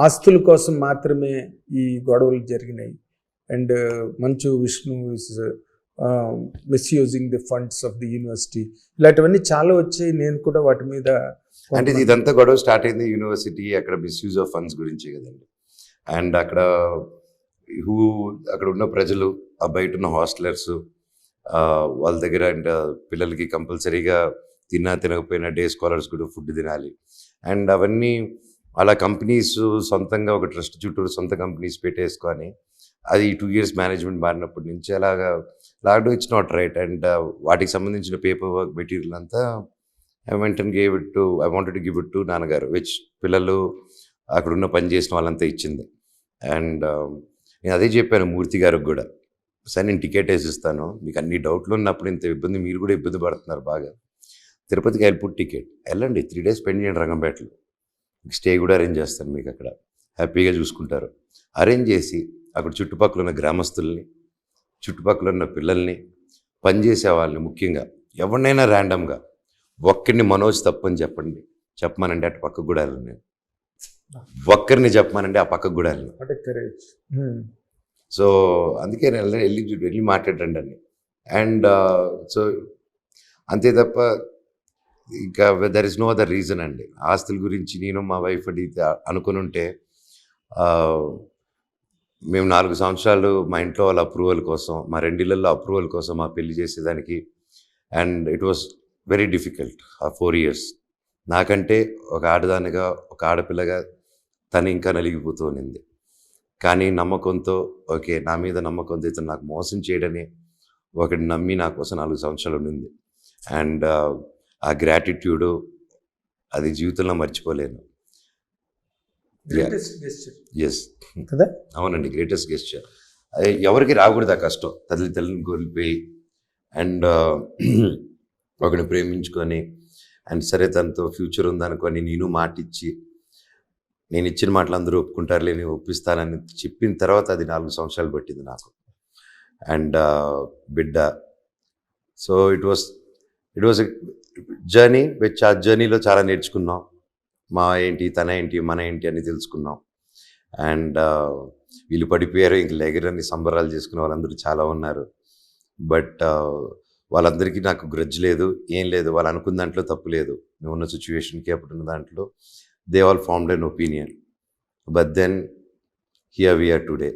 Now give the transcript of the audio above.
ఆస్తుల కోసం మాత్రమే ఈ గొడవలు జరిగినాయి. And Manchu Vishnu is misusing the funds of the university ఇలాంటివన్నీ చాలా వచ్చాయి. నేను కూడా వాటి మీద అంటే ఇది ఇదంతా గొడవ స్టార్ట్ అయింది యూనివర్సిటీ అక్కడ మిస్యూజ్ ఆఫ్ ఫండ్స్ గురించి కదండి. అండ్ అక్కడ హూ అక్కడ ఉన్న ప్రజలు ఆ బయట ఉన్న హాస్టలర్స్ వాళ్ళ దగ్గర అండ్ పిల్లలకి కంపల్సరీగా తిన్నా తినకపోయినా డే స్కాలర్స్ కూడా ఫుడ్ తినాలి. అండ్ అవన్నీ అలా కంపెనీస్ సొంతంగా ఒక ట్రస్ట్ చుట్టూ సొంత కంపెనీస్ పెట్టేసుకొని అది టూ ఇయర్స్ మేనేజ్మెంట్ మారినప్పటి నుంచి అలాగా lockdown it's not right. And uh, వాటికి సంబంధించిన పేపర్ వర్క్ మెటీరియల్ అంతా I went gave it to I wanted give it to నాన్నగారు విచ్ పిల్లలు అక్కడ ఉన్న పని చేసిన వాళ్ళంతా ఇచ్చింది. అండ్ um, నేను అదే చెప్పాను మూర్తి గారికి కూడా. సరే నేను టికెట్ వేసిస్తాను మీకు అన్ని డౌట్లు ఉన్నప్పుడు ఇంత ఇబ్బంది మీరు కూడా ఇబ్బంది పడుతున్నారు బాగా. తిరుపతికి వెళ్ళిపోయి టికెట్. వెళ్ళండి త్రీ డేస్ స్పెండ్ చేయండి రంగంపేటలో. స్టే కూడా అరేంజ్ చేస్తాను మీకు అక్కడ. హ్యాపీగా చూసుకుంటారు. అరేంజ్ చేసి అక్కడ చుట్టుపక్కల ఉన్న గ్రామస్తుల్ని చుట్టుపక్కల ఉన్న పిల్లల్ని పనిచేసే వాళ్ళని ముఖ్యంగా ఎవరినైనా ర్యాండమ్గా ఒక్కరిని మనోజ్ తప్పని చెప్పండి. చెప్పమనండి అటు పక్కకు కూడా వెళ్ళను నేను. ఒక్కరిని చెప్పమనండి ఆ పక్కకు కూడా వెళ్ళను. సో అందుకే నేను వెళ్ళి వెళ్ళి మాట్లాడండి అండ్ సో అంతే తప్ప ఇంకా there is no other reason అండి. ఆస్తుల గురించి నేను మా వైఫ్ అడిగితే అనుకుని ఉంటే మేము నాలుగు సంవత్సరాలు మా ఇంట్లో వాళ్ళ అప్రూవల్ కోసం మా రెండిళ్ళల్లో అప్రూవల్ కోసం మా పెళ్ళి చేసేదానికి and it was very difficult ఆ ఫోర్ ఇయర్స్ నాకంటే ఒక ఆడదానిగా ఒక ఆడపిల్లగా తను ఇంకా నలిగిపోతూ ఉన్నింది. కానీ నమ్మకంతో ఓకే నా మీద నమ్మకంతో ఇతను నాకు మోసం చేయడని ఒకటి నమ్మి నా కోసం నాలుగు సంవత్సరాలు ఉండింది అండ్ ఆ గ్రాటిట్యూడ్ అది జీవితంలో మర్చిపోలేను. గ్రేటెస్ట్ గెస్చర్ ఎస్ కదా? అవునండి గ్రేటెస్ట్ గెస్ట్ ఎవరికి రాకూడదు ఆ కష్టం. తల్లి తల్లిని కోల్పోయి అండ్ ఒకరిని ప్రేమించుకొని అండ్ సరే తనతో ఫ్యూచర్ ఉందనుకొని నేను మాట ఇచ్చి నేను ఇచ్చిన మాటలు అందరూ ఒప్పుకుంటారులే నేను ఒప్పిస్తానని చెప్పిన తర్వాత అది నాలుగు సంవత్సరాలు పట్టింది నాకు. అండ్ బిడ్డ. So it was it was journey which ఆ జర్నీలో చాలా నేర్చుకున్నాం. మా ఏంటి తన ఏంటి మన ఏంటి అని తెలుసుకున్నాం. అండ్ వీళ్ళు పడిపోయారు ఇంక లెగరని సంబరాలు చేసుకున్న వాళ్ళందరూ చాలా ఉన్నారు. బట్ వాళ్ళందరికీ నాకు గ్రజ్ లేదు ఏం లేదు వాళ్ళు అనుకున్న దాంట్లో తప్పు లేదు. మేము ఉన్న సిచ్యువేషన్కి అప్పుడు ఉన్న దాంట్లో they all formed an opinion but then here we are today